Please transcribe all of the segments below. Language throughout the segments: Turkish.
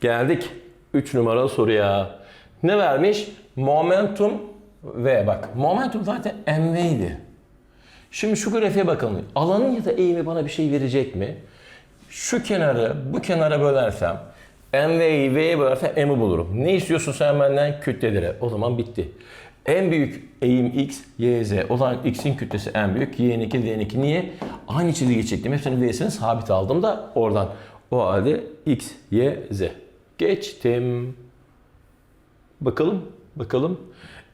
Geldik 3 numaralı soruya. Ne vermiş? Momentum V. Bak momentum zaten mv'ydi. Şimdi şu grafiğe bakalım. Alanın ya da eğimi bana bir şey verecek mi? Şu kenarı bu kenara bölersem mv'yi v'ye bölersem m'i bulurum. Ne istiyorsun sen benden? Kütleleri. O zaman bitti. En büyük eğim x, y, z. O zaman x'in kütlesi en büyük. y'nin 2, z'nin 2. Niye? Aynı çizgiyi çektim. Hepsinin v'sini sabit aldım da oradan. O halde x, y, z. Geçtim. Bakalım, bakalım.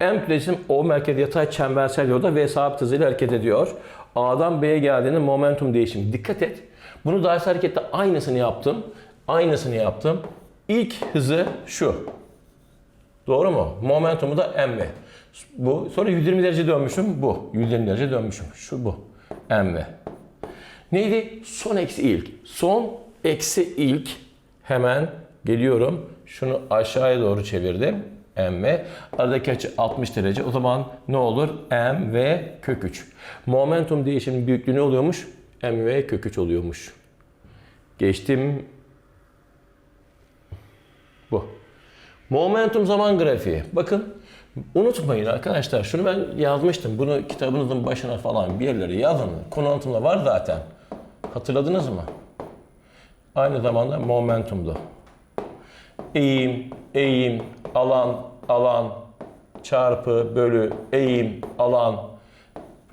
M plasim O merkez yatay çembersel yolda V sabit hızıyla hareket ediyor. A'dan B'ye geldiğinde momentum değişimi. Dikkat et. Bunu ders harekette aynısını yaptım. Aynısını yaptım. İlk hızı şu. Doğru mu? Momentumu da mv. Bu. Sonra 120 derece dönmüşüm. Bu. 120 derece dönmüşüm. Şu bu. mv. Neydi? Son eksi ilk. Son eksi ilk. Hemen geliyorum. Şunu aşağıya doğru çevirdim. mv. Aradaki açı 60 derece. O zaman ne olur? mv kök 3. Momentum değişiminin büyüklüğü ne oluyormuş? mv kök 3 oluyormuş. Geçtim. Bu. Momentum zaman grafiği. Bakın unutmayın arkadaşlar. Şunu ben yazmıştım. Bunu kitabınızın başına falan bir yerlere yazın. Konu var zaten. Hatırladınız mı? Aynı zamanda momentumdu. Eğim, eğim, alan, alan, çarpı, bölü, eğim, alan.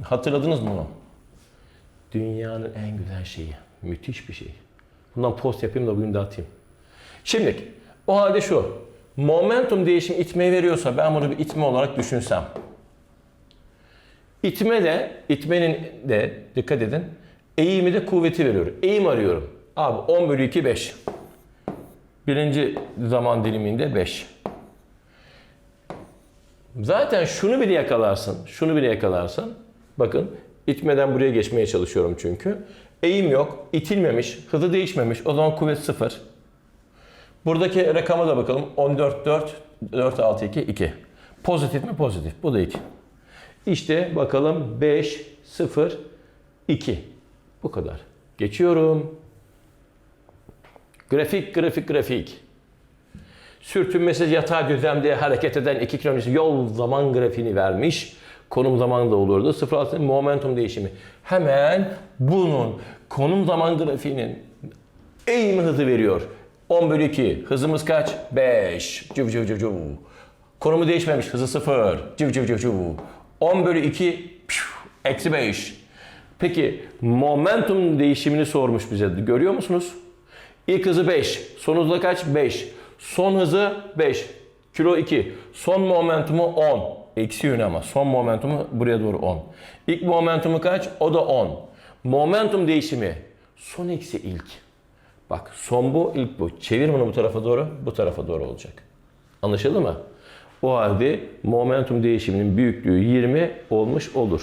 Hatırladınız mı bunu? Dünyanın en güzel şeyi. Müthiş bir şey. Bundan post yapayım da bugün de. Şimdi o halde şu. Momentum değişimi itmeyi veriyorsa ben bunu bir itme olarak düşünsem. İtme de, itmenin de dikkat edin. Eğimi de kuvveti veriyor. Eğim arıyorum. Abi 10 bölü 2 5. Birinci zaman diliminde 5. Zaten şunu bile yakalarsın. Şunu bile yakalarsın. Bakın itmeden buraya geçmeye çalışıyorum çünkü. Eğim yok. itilmemiş. Hızı değişmemiş. O zaman kuvvet 0. Buradaki rakama da bakalım. 14, 4, 4, 6, 2, 2. Pozitif mi? Pozitif. Bu da 2. İşte bakalım 5, 0, 2. Bu kadar. Geçiyorum. Grafik, grafik, grafik. Sürtünmesiz yatay düzlemde hareket eden 2 kilometre yol zaman grafiğini vermiş. Konum zamanı da olurdu. 0 momentum değişimi. Hemen bunun konum zaman grafiğinin eğim hızı veriyor. 10 bölü 2. Hızımız kaç? 5. Cıv cıv cıv cıv. Konumu değişmemiş. Hızı 0. Cıv cıv cıv cıv. 10 bölü 2. Piu, Eksi 5. Peki momentum değişimini sormuş bize. Görüyor musunuz? İlk hızı 5. Son hızı kaç? 5. Son hızı 5. Kilo 2. Son momentumu 10. Eksi yönü ama. Son momentumu buraya doğru 10. İlk momentumu kaç? O da 10. Momentum değişimi. Son eksi ilk. Bak son bu, ilk bu. Çevir bunu bu tarafa doğru, bu tarafa doğru olacak. Anlaşıldı mı? O halde momentum değişiminin büyüklüğü 20 olmuş olur.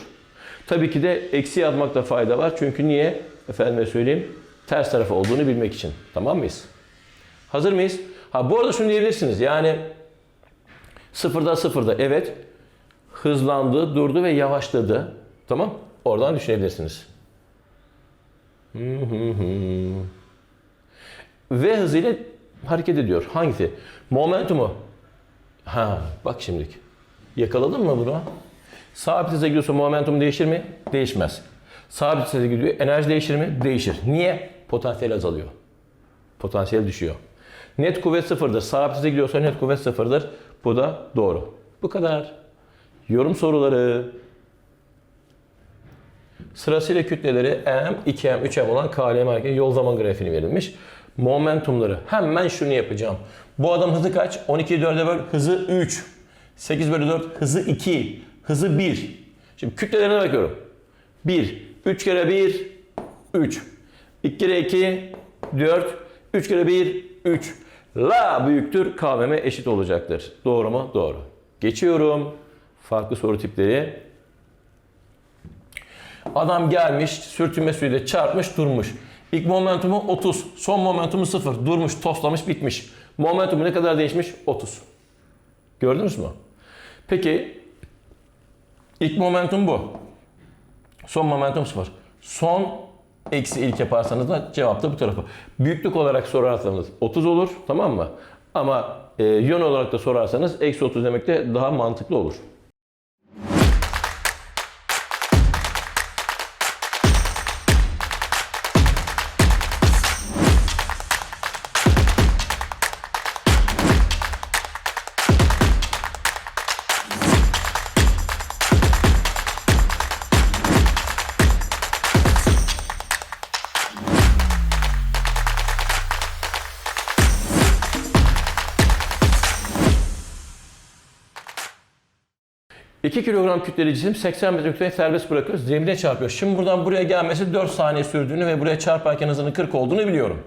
Tabii ki de eksi yazmakta fayda var. Çünkü niye? Efendime söyleyeyim. Ters tarafı olduğunu bilmek için. Tamam mıyız? Hazır mıyız? Ha bu arada şunu diyebilirsiniz. Yani sıfırda sıfırda evet hızlandı, durdu ve yavaşladı. Tamam? Oradan düşünebilirsiniz. V hızıyla hareket ediyor. Hangisi? Momentumu. Ha, bak şimdilik. Yakaladın mı bunu? Sabit hıza gidiyorsa momentum değişir mi? Değişmez. Sabit hıza gidiyor. Enerji değişir mi? Değişir. Niye? Potansiyel azalıyor. Potansiyel düşüyor. Net kuvvet sıfırdır. Sabit hıza gidiyorsa net kuvvet sıfırdır. Bu da doğru. Bu kadar. Yorum soruları. Sırasıyla kütleleri M, 2M, 3M olan KLM hareketi yol zaman grafiğini verilmiş. Momentumları. Hemen şunu yapacağım. Bu adam hızı kaç? 12 4'e böl. Hızı 3. 8 bölü 4. Hızı 2. Hızı 1. Şimdi kütlelerine bakıyorum. 1. 3 kere 1. 3. 2 kere 2. 4. 3 kere 1. 3. La büyüktür KVM eşit olacaktır. Doğru mu? Doğru. Geçiyorum. Farklı soru tipleri. Adam gelmiş, sürtünme suyuyla çarpmış, durmuş. İlk momentumu 30, son momentumu 0. Durmuş, toslamış, bitmiş. Momentumu ne kadar değişmiş? 30. Gördünüz mü? Peki, ilk momentum bu. Son momentum 0. Son eksi ilk yaparsanız da cevap da bu tarafa. Büyüklük olarak sorarsanız 30 olur tamam mı? Ama e, yön olarak da sorarsanız eksi 30 demek de daha mantıklı olur. İki kilogram kütleli cisim 80 metre yüksekliğe serbest bırakıyoruz. Zemine çarpıyor. Şimdi buradan buraya gelmesi 4 saniye sürdüğünü ve buraya çarparken hızının 40 olduğunu biliyorum.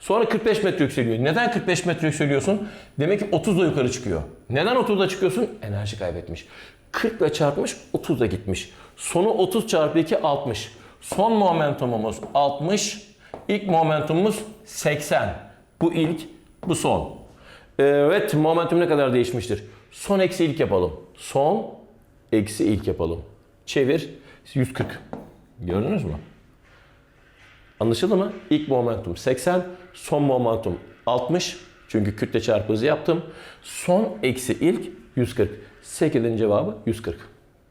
Sonra 45 metre yükseliyor. Neden 45 metre yükseliyorsun? Demek ki 30 ile yukarı çıkıyor. Neden 30'da çıkıyorsun? Enerji kaybetmiş. 40 ile çarpmış, 30 da gitmiş. Sonu 30 çarpı 2 60. Son momentumumuz 60. İlk momentumumuz 80. Bu ilk, bu son. Evet, momentum ne kadar değişmiştir? Son eksi ilk yapalım. Son eksi ilk yapalım. Çevir. 140. Gördünüz mü? Anlaşıldı mı? İlk momentum 80, son momentum 60. Çünkü kütle çarpı hızı yaptım. Son eksi ilk 140. 8'in cevabı 140.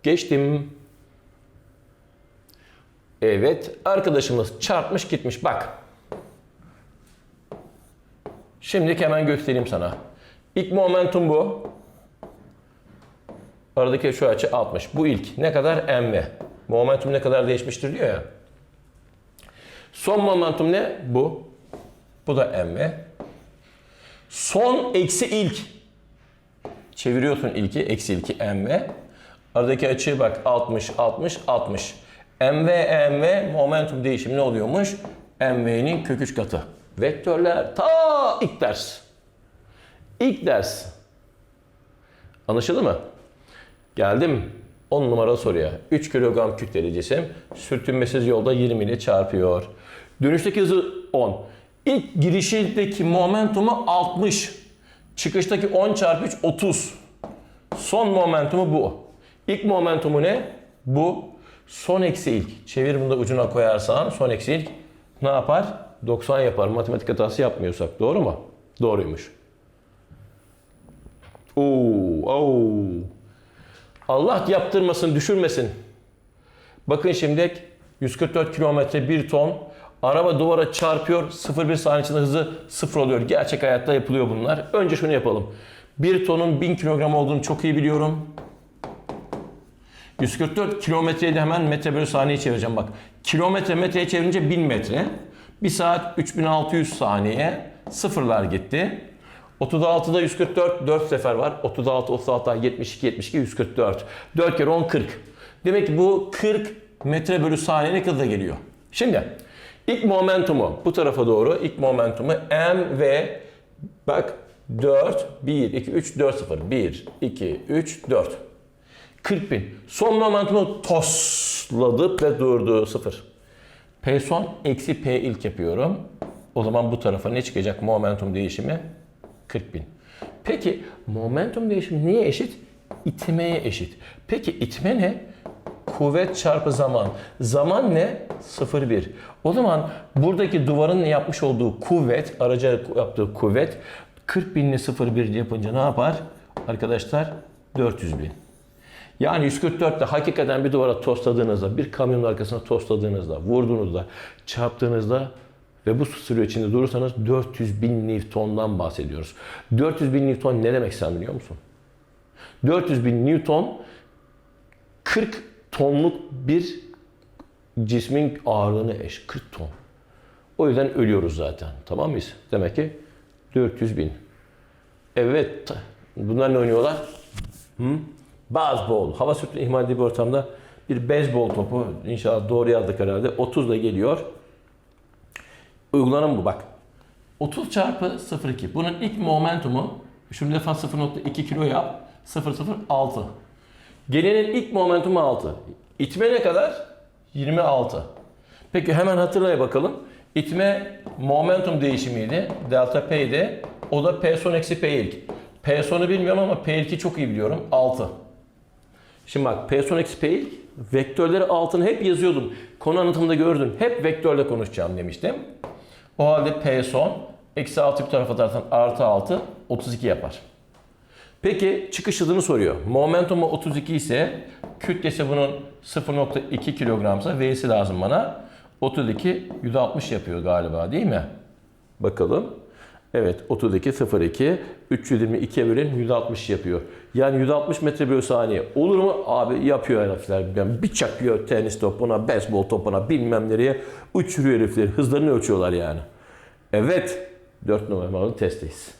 Geçtim. Evet, arkadaşımız çarpmış gitmiş. Bak. Şimdi hemen göstereyim sana. İlk momentum bu. Aradaki şu açı 60. Bu ilk. Ne kadar? mv. Momentum ne kadar değişmiştir diyor ya. Son momentum ne? Bu. Bu da mv. Son eksi ilk. Çeviriyorsun ilki. Eksi ilki mv. Aradaki açıya bak. 60, 60, 60. mv, mv momentum değişimi ne oluyormuş? mv'nin kök 3 katı. Vektörler ta ilk ders. İlk ders. Anlaşıldı mı? Geldim 10 numara soruya. 3 kilogram kütleli cisim sürtünmesiz yolda 20 ile çarpıyor. Dönüşteki hızı 10. İlk girişindeki momentumu 60. Çıkıştaki 10 çarpı 3 30. Son momentumu bu. İlk momentumu ne? Bu. Son eksi ilk. Çevir bunu da ucuna koyarsan son eksi ilk ne yapar? 90 yapar. Matematik hatası yapmıyorsak. Doğru mu? Doğruymuş. Oo, oo. Allah yaptırmasın, düşürmesin. Bakın şimdi 144 kilometre 1 ton. Araba duvara çarpıyor. 0,1 saniye içinde hızı 0 oluyor. Gerçek hayatta yapılıyor bunlar. Önce şunu yapalım. 1 tonun 1000 kilogram olduğunu çok iyi biliyorum. 144 kilometreyi de hemen metre bölü saniye çevireceğim bak. Kilometre metreye çevirince 1000 metre. 1 saat 3600 saniye. Sıfırlar gitti. 36'da 144 4 sefer var. 36 36 72 72 144. 4 kere 10 40. Demek ki bu 40 metre bölü saniye hızla geliyor. Şimdi ilk momentumu bu tarafa doğru ilk momentumu m ve bak 4 1 2 3 4 0 1 2 3 4 40 bin. Son momentumu tosladı ve durdu 0. P son eksi P ilk yapıyorum. O zaman bu tarafa ne çıkacak momentum değişimi? 40 bin. Peki momentum değişimi niye eşit? İtmeye eşit. Peki itme ne? Kuvvet çarpı zaman. Zaman ne? 0,1. O zaman buradaki duvarın yapmış olduğu kuvvet, araca yaptığı kuvvet 40 binli 0,1 yapınca ne yapar? Arkadaşlar 400 bin. Yani 144'te hakikaten bir duvara tosladığınızda, bir kamyonun arkasına tosladığınızda, vurduğunuzda, çarptığınızda ve bu süre içinde durursanız 400 bin Newton'dan bahsediyoruz. 400 bin Newton ne demek sen biliyor musun? 400 bin Newton 40 tonluk bir cismin ağırlığına eş. 40 ton. O yüzden ölüyoruz zaten. Tamam mıyız? Demek ki 400 bin. Evet. Bunlar ne oynuyorlar? Hı? Baseball. Hava sürtünme ihmal bir ortamda bir beyzbol topu. İnşallah doğru yazdık herhalde. 30 ile geliyor. Uygulanım bu bak. 30 çarpı 0,2. Bunun ilk momentumu şimdi defa 0.2 kilo yap. 0,06. Gelenin ilk momentumu 6. İtme ne kadar? 26. Peki hemen hatırlaya bakalım. İtme momentum değişimiydi. Delta P'ydi. O da P son eksi P ilk. P sonu bilmiyorum ama P ilki çok iyi biliyorum. 6. Şimdi bak P son eksi P ilk Vektörleri altına hep yazıyordum. Konu anlatımında gördün. Hep vektörle konuşacağım demiştim. O halde P son eksi 6 bir tarafa atarsan artı 6 32 yapar. Peki çıkış hızını soruyor. Momentumu 32 ise kütlesi bunun 0.2 kilogramsa V'si lazım bana. 32 160 yapıyor galiba değil mi? Bakalım. Evet 32 02 322'ye bölün 160 yapıyor. Yani 160 metre bölü saniye. Olur mu? Abi yapıyor herifler. Yani bir çakıyor tenis topuna, beyzbol topuna bilmem nereye. Uçuruyor herifleri. Hızlarını ölçüyorlar yani. Evet 4 numaralı testteyiz.